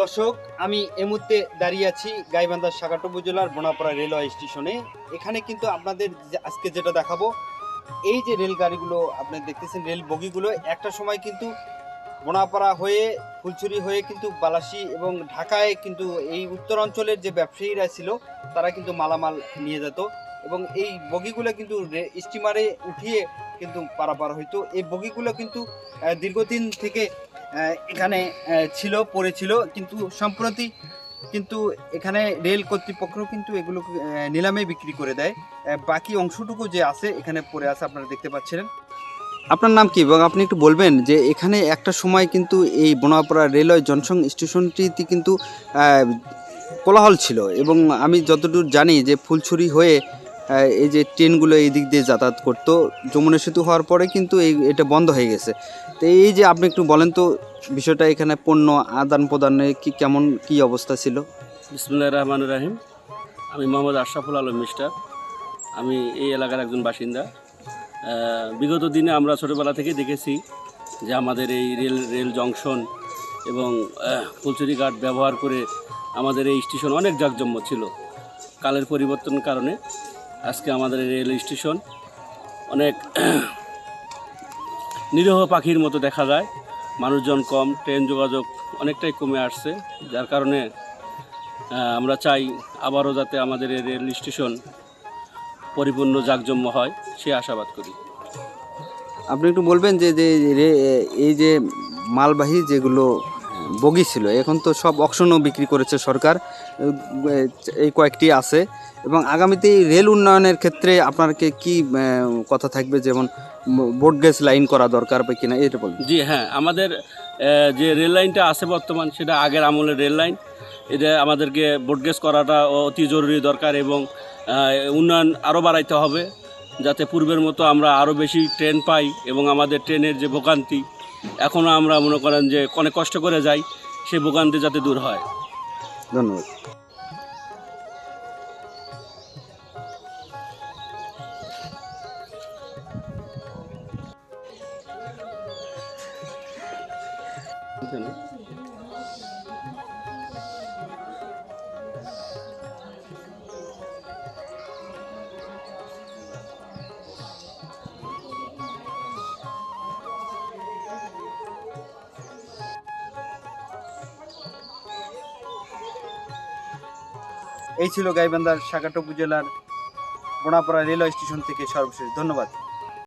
দর্শক, আমি এই মুহূর্তে দাঁড়িয়ে আছি গাইবান্ধা সাগাটো উপজেলার বোনাপাড়া রেলওয়ে স্টেশনে। এখানে কিন্তু আপনাদের আজকে যেটা দেখাবো, এই যে রেলগাড়িগুলো আপনি দেখতেছেন, রেল বগিগুলো, একটা সময় কিন্তু বোনাপাড়া হয়ে, ফুলছড়ি হয়ে কিন্তু বালাসি এবং ঢাকায় কিন্তু এই উত্তর অঞ্চলের যে ব্যবসায়ীরা ছিল, তারা কিন্তু মালামাল নিয়ে যেত এবং এই বগিগুলো কিন্তু স্টিমারে উঠিয়ে কিন্তু পারাপার হইতো। এই বগিগুলো কিন্তু দীর্ঘদিন থেকে এখানে ছিল, পড়েছিল, কিন্তু সম্প্রতি কিন্তু এখানে রেল কর্তৃপক্ষ কিন্তু এগুলো নিলামে বিক্রি করে দেয়। বাকি অংশটুকু যে আছে, এখানে পড়ে আছে, আপনারা দেখতে পাচ্ছিলেন। আপনার নাম কি? এবং আপনি একটু বলবেন যে এখানে একটা সময় কিন্তু এই বনাপাড়া রেলওয়ে জনসং স্টেশনটিতে কিন্তু কোলাহল ছিল। এবং আমি যতদূর জানি যে ফুলছড়ি হয়ে এই যে ট্রেনগুলো এই দিক দিয়ে যাতায়াত করতো, যমুনা সেতু হওয়ার পরে কিন্তু এই এটা বন্ধ হয়ে গেছে। তো এই যে আপনি একটু বলেন তো, বিষয়টা এখানে পণ্য আদান প্রদানে কি কেমন, কি অবস্থা ছিল? বিসমুল্লাহ রহমান রাহিম। আমি মোহাম্মদ আশরাফুল আলম, মিস্টার। আমি এই এলাকার একজন বাসিন্দা। বিগত দিনে আমরা ছোটোবেলা থেকে দেখেছি যে আমাদের এই রেল রেল জংশন এবং ফুলচুরি ঘাট ব্যবহার করে আমাদের এই স্টেশন অনেক জাঁকজম্য ছিল। কালের পরিবর্তন কারণে আজকে আমাদের রেল স্টেশন অনেক নিরীহ পাখির মতো দেখা যায়। মানুষজন কম, ট্রেন যোগাযোগ অনেকটাই কমে আসছে, যার কারণে আমরা চাই আবারও যাতে আমাদের এই রেল স্টেশন পরিপূর্ণ জাঁকজম্য হয়, সে আশাবাদ করি। আপনি একটু বলবেন যে এই যে মালবাহী যেগুলো বগি ছিল। এখন তো সব অকশনও বিক্রি করেছে সরকার। এই কয়েকটি আছে। এবং আগামীতে রেল উন্নয়নের ক্ষেত্রে আপনার কি- কথা থাকবে যেমন বোর্ডগেজ লাইন করা দরকার বা কিনা, এটা বলুন। জি হ্যাঁ। আমাদের যে রেল লাইনটা আছে বর্তমান, সেটা আগের আমলের রেল লাইন এটা আমাদেরকে বোর্ডগেজ করাটা অতি জরুরি দরকার এবং উন্নয়ন আরও বাড়াইতে হবে। যাতে পূর্বের মতো আমরা আরও বেশি ট্রেন পাই এবং আমাদের ট্রেনের যে ভোগান্তি এখনও আমরা মনে করেন যে অনেক কষ্ট করে যাই, সেই ভোগান্তি যাতে দূর হয়। ধন্যবাদ। এই ছিল গাইবান্ধার সাকাটো উপজেলার বোনাপাড়া রেলওয়ে স্টেশন থেকে সর্বশেষ। ধন্যবাদ।